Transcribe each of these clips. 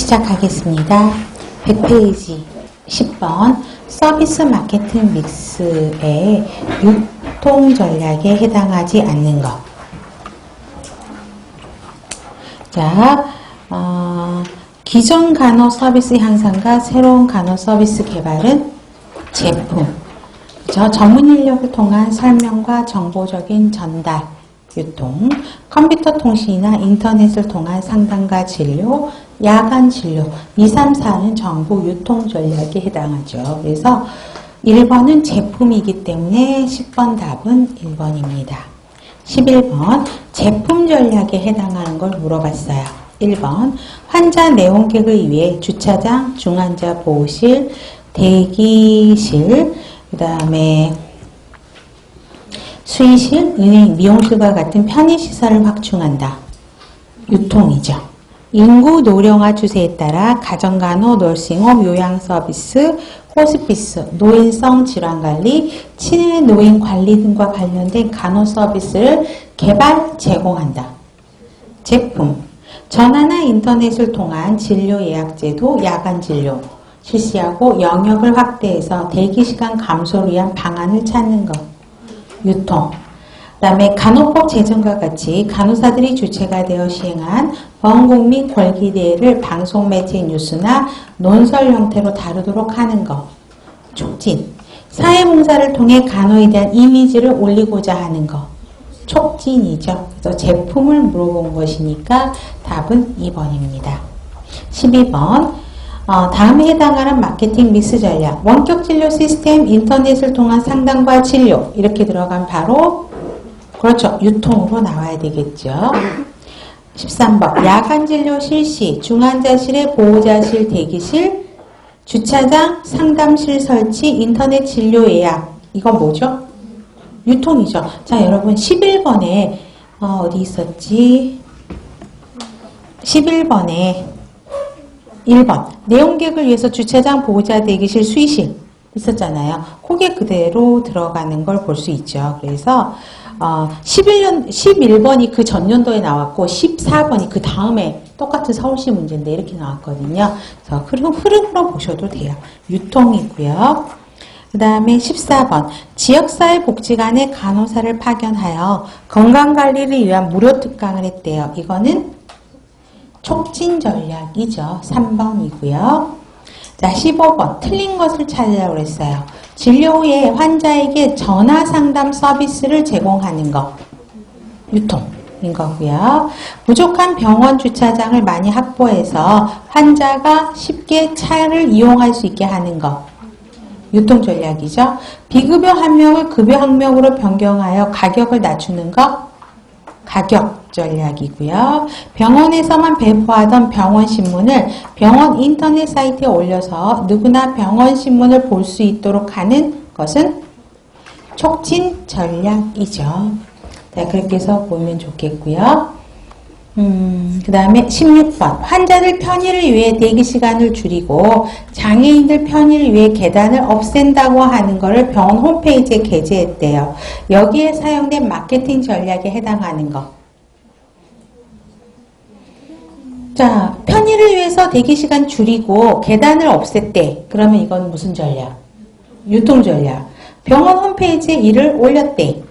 시작하겠습니다. 100페이지 10번 서비스 마케팅 믹스의 유통 전략에 해당하지 않는 것. 자, 어, 기존 간호 서비스 향상과 새로운 간호 서비스 개발은 제품. 저 전문 인력을 통한 설명과 정보적인 전달, 유통, 컴퓨터 통신이나 인터넷을 통한 상담과 진료, 야간 진료, 2, 3, 4는 전부 유통 전략에 해당하죠. 그래서 1번은 제품이기 때문에 10번 답은 1번입니다. 11번 제품 전략에 해당하는 걸 물어봤어요. 1번 환자 내원객을 위해 주차장, 중환자 보호실, 대기실, 그 다음에 수의실, 은행, 미용실과 같은 편의시설을 확충한다. 유통이죠. 인구 노령화 추세에 따라 가정간호, 널싱홈, 요양서비스, 호스피스, 노인성 질환관리, 치매 노인 관리 등과 관련된 간호 서비스를 개발, 제공한다. 제품, 전화나 인터넷을 통한 진료 예약 제도, 야간 진료 실시하고 영역을 확대해서 대기시간 감소를 위한 방안을 찾는 것. 유통. 그 다음에 간호법 제정과 같이 간호사들이 주체가 되어 시행한 범국민 권기대회를 방송 매체 뉴스나 논설 형태로 다루도록 하는 것. 촉진. 사회봉사를 통해 간호에 대한 이미지를 올리고자 하는 것. 촉진이죠. 그래서 제품을 물어본 것이니까 답은 2번입니다. 12번. 어, 다음에 해당하는 마케팅 믹스 전략. 원격 진료 시스템, 인터넷을 통한 상담과 진료. 이렇게 들어간 바로, 그렇죠. 유통으로 나와야 되겠죠. 13번. 야간 진료 실시, 중환자실의 보호자실 대기실, 주차장, 상담실 설치, 인터넷 진료 예약. 이건 뭐죠? 유통이죠. 자, 여러분 11번에 어, 디 있었지? 11번에 1번 내용객을 위해서 주차장, 보호자 대기실, 수의실 있었잖아요. 그게 그대로 들어가는 걸 볼 수 있죠. 그래서 어, 11년 11번이 그 전년도에 나왔고 14번이 그 다음에 똑같은 서울시 문제인데 이렇게 나왔거든요. 그래서 흐름, 흐름으로 보셔도 돼요. 유통이고요. 그 다음에 14번 지역사회복지관에 간호사를 파견하여 건강관리를 위한 무료 특강을 했대요. 이거는 촉진 전략이죠. 3번이고요. 자, 15번 틀린 것을 찾으라고 그랬어요. 진료 후에 환자에게 전화 상담 서비스를 제공하는 것. 유통인 거고요. 부족한 병원 주차장을 많이 확보해서 환자가 쉽게 차를 이용할 수 있게 하는 것. 유통 전략이죠. 비급여 한 명을 급여 한 명으로 변경하여 가격을 낮추는 것. 가격 전략이고요. 병원에서만 배포하던 병원 신문을 병원 인터넷 사이트에 올려서 누구나 병원 신문을 볼 수 있도록 하는 것은 촉진 전략이죠. 자, 그렇게 해서 보면 좋겠고요. 음, 그 다음에 16번. 환자들 편의를 위해 대기 시간을 줄이고 장애인들 편의를 위해 계단을 없앤다고 하는 것을 병원 홈페이지에 게재했대요. 여기에 사용된 마케팅 전략에 해당하는 것. 자, 편의를 위해서 대기 시간 줄이고 계단을 없앴대. 그러면 이건 무슨 전략? 유통 전략. 병원 홈페이지에 이를 올렸대.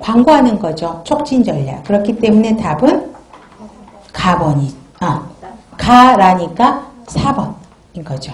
광고하는 거죠. 촉진 전략. 그렇기 때문에 답은 가번이, 아, 가라니까 4번인 거죠.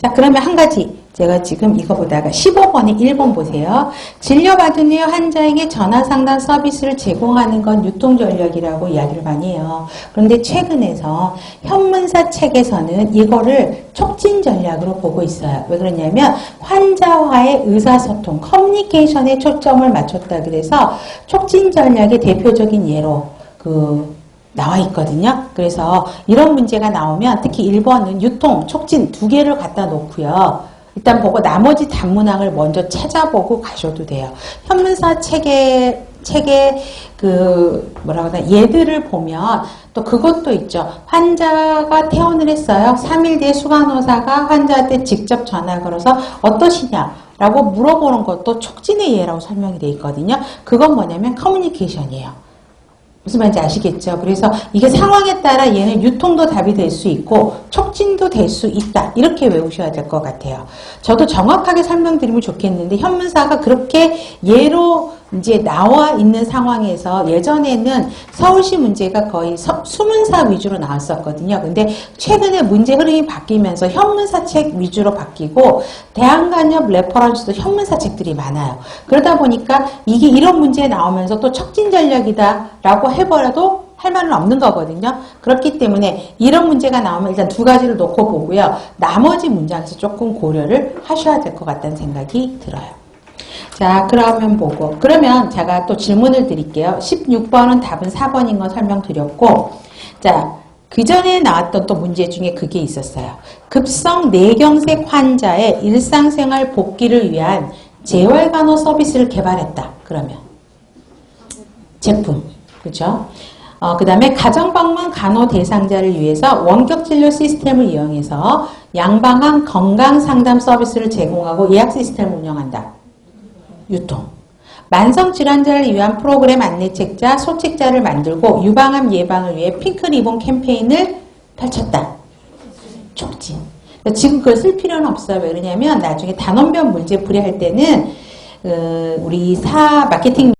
자, 그러면 한 가지. 제가 지금 이거 보다가 15번에 1번 보세요. 진료받은 후에 환자에게 전화 상담 서비스를 제공하는 건 유통 전략이라고 이야기를 많이 해요. 그런데 최근에서 현문사 책에서는 이거를 촉진 전략으로 보고 있어요. 왜 그러냐면 환자와의 의사소통, 커뮤니케이션에 초점을 맞췄다 그래서 촉진 전략의 대표적인 예로 그 나와 있거든요. 그래서 이런 문제가 나오면 특히 1번은 유통, 촉진 두 개를 갖다 놓고요. 일단 보고 나머지 단문항을 먼저 찾아보고 가셔도 돼요. 현문사 책에 책에 그 뭐라고 하나 얘들을 보면 또 그것도 있죠. 환자가 퇴원을 했어요. 3일 뒤에 수간호사가 환자한테 직접 전화 걸어서 어떠시냐 라고 물어보는 것도 촉진의 예라고 설명이 되어 있거든요. 그건 뭐냐면 커뮤니케이션이에요. 무슨 말인지 아시겠죠? 그래서 이게 상황에 따라 얘는 유통도 답이 될 수 있고 촉진도 될 수 있다. 이렇게 외우셔야 될 것 같아요. 저도 정확하게 설명드리면 좋겠는데 현문사가 그렇게 예로 이제 나와 있는 상황에서 예전에는 서울시 문제가 거의 서- 수문사 위주로 나왔었거든요. 근데 최근에 문제 흐름이 바뀌면서 현문사 책 위주로 바뀌고 대한간협 레퍼런스도 현문사 책들이 많아요. 그러다 보니까 이게 이런 문제 나오면서 또 척진 전략이다 라고 해버려도 할 말은 없는 거거든요. 그렇기 때문에 이런 문제가 나오면 일단 두 가지를 놓고 보고요. 나머지 문장에서 조금 고려를 하셔야 될 것 같다는 생각이 들어요. 자, 그러면 보고. 그러면 제가 또 질문을 드릴게요. 16번은 답은 4번인 거 설명드렸고, 자, 그 전에 나왔던 또 문제 중에 그게 있었어요. 급성 뇌경색 환자의 일상생활 복귀를 위한 재활간호 서비스를 개발했다. 그러면. 제품. 그죠? 어, 그 다음에 가정방문 간호 대상자를 위해서 원격 진료 시스템을 이용해서 양방향 건강 상담 서비스를 제공하고 예약 시스템을 운영한다. 유통. 만성 질환자를 위한 프로그램 안내책자, 소책자를 만들고 유방암 예방을 위해 핑크 리본 캠페인을 펼쳤다. 촉진. 그러니까 지금 그걸 쓸 필요는 없어요. 왜 그러냐면 나중에 단원별 문제 풀이할 때는 어, 우리 사 마케팅